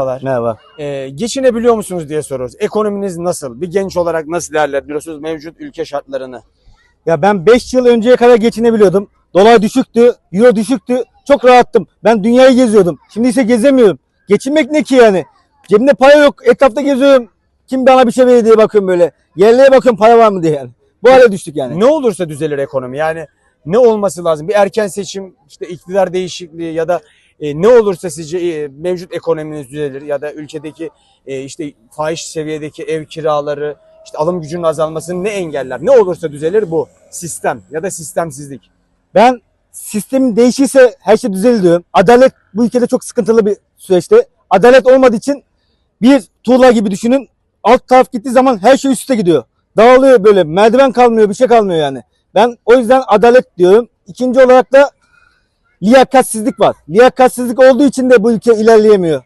Merhabalar. Merhaba. Ee, geçinebiliyor musunuz diye soruyoruz. Ekonominiz nasıl? Bir genç olarak nasıl değerlendiriyorsunuz mevcut ülke şartlarını? Ya ben 5 yıl önceye kadar geçinebiliyordum. Dolar düşüktü, euro düşüktü. Çok rahattım. Ben dünyayı geziyordum. Şimdi ise gezemiyorum. Geçinmek ne ki yani? Cebimde para yok. Etrafta geziyorum. Kim bana bir şey verir diye bakıyorum böyle. Yerlere bakıyorum para var mı diye yani. Bu hale düştük yani. Ne olursa düzelir ekonomi. Yani ne olması lazım? Bir erken seçim, işte iktidar değişikliği ya da e, ne olursa sizce e, mevcut ekonominiz düzelir ya da ülkedeki e, işte fahiş seviyedeki ev kiraları, işte alım gücünün azalmasını ne engeller? Ne olursa düzelir bu sistem ya da sistemsizlik. Ben sistem değişirse her şey düzelir diyorum. Adalet bu ülkede çok sıkıntılı bir süreçte. Adalet olmadığı için bir tuğla gibi düşünün. Alt taraf gittiği zaman her şey üst üste gidiyor. Dağılıyor böyle. Merdiven kalmıyor, bir şey kalmıyor yani. Ben o yüzden adalet diyorum. İkinci olarak da liyakatsizlik var. Liyakatsizlik olduğu için de bu ülke ilerleyemiyor.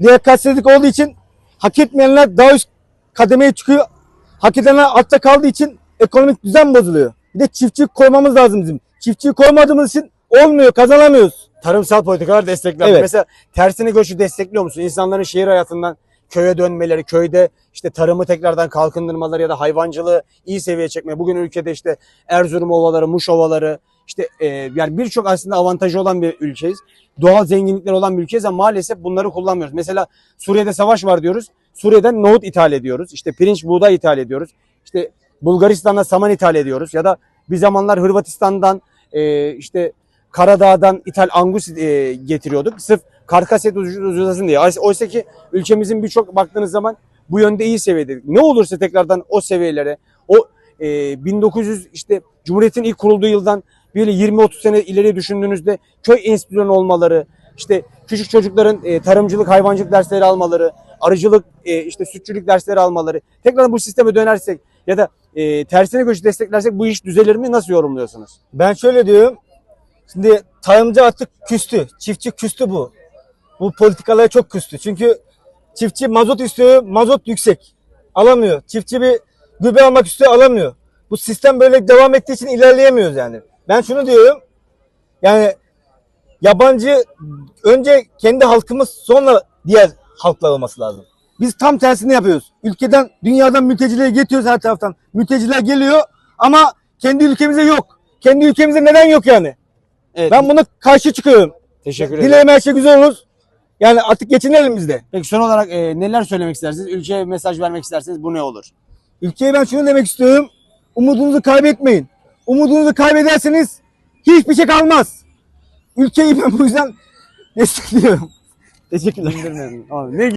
Liyakatsizlik olduğu için hak etmeyenler daha üst kademeye çıkıyor. Hak edenler altta kaldığı için ekonomik düzen bozuluyor. Bir de çiftçi koymamız lazım bizim. Çiftçiyi koymadığımız için olmuyor, kazanamıyoruz. tarımsal politikalar desteklendi. Evet. Mesela tersine göçü destekliyor musun? İnsanların şehir hayatından köye dönmeleri, köyde işte tarımı tekrardan kalkındırmaları ya da hayvancılığı iyi seviyeye çekme. Bugün ülkede işte Erzurum ovaları, Muş ovaları, işte e, yani birçok aslında avantajı olan bir ülkeyiz. Doğal zenginlikleri olan bir ülkeyiz ama maalesef bunları kullanmıyoruz. Mesela Suriye'de savaş var diyoruz. Suriye'den nohut ithal ediyoruz. İşte pirinç, buğday ithal ediyoruz. İşte Bulgaristan'dan saman ithal ediyoruz. Ya da bir zamanlar Hırvatistan'dan e, işte Karadağ'dan ithal angus e, getiriyorduk. Sırf karkas et ucuzlasın diye. Oysa ki ülkemizin birçok baktığınız zaman bu yönde iyi seviyede. Ne olursa tekrardan o seviyelere, o e, 1900 işte Cumhuriyet'in ilk kurulduğu yıldan böyle 20-30 sene ileri düşündüğünüzde köy enstitüleri olmaları, işte küçük çocukların e, tarımcılık, hayvancılık dersleri almaları, arıcılık, e, işte sütçülük dersleri almaları. Tekrar bu sisteme dönersek ya da e, tersine göçü desteklersek bu iş düzelir mi? Nasıl yorumluyorsunuz? Ben şöyle diyorum. Şimdi tarımcı artık küstü. Çiftçi küstü bu. Bu politikalara çok küstü. Çünkü çiftçi mazot istiyor, mazot yüksek. Alamıyor. Çiftçi bir gübre almak istiyor, alamıyor. Bu sistem böyle devam ettiği için ilerleyemiyoruz yani. Ben şunu diyorum. Yani yabancı önce kendi halkımız sonra diğer halklar olması lazım. Biz tam tersini yapıyoruz. Ülkeden, dünyadan mültecileri getiriyoruz her taraftan. Mülteciler geliyor ama kendi ülkemize yok. Kendi ülkemize neden yok yani? Evet. Ben buna karşı çıkıyorum. teşekkür ederim. Dilerim her şey güzel olur. Yani artık geçinelim biz de. Peki son olarak e, neler söylemek istersiniz? Ülkeye mesaj vermek isterseniz bu ne olur? Ülkeye ben şunu demek istiyorum. Umudunuzu kaybetmeyin. Umudunuzu kaybederseniz hiçbir şey kalmaz. Ülkeyi ben bu yüzden destekliyorum. Teşekkürler. Abi, ne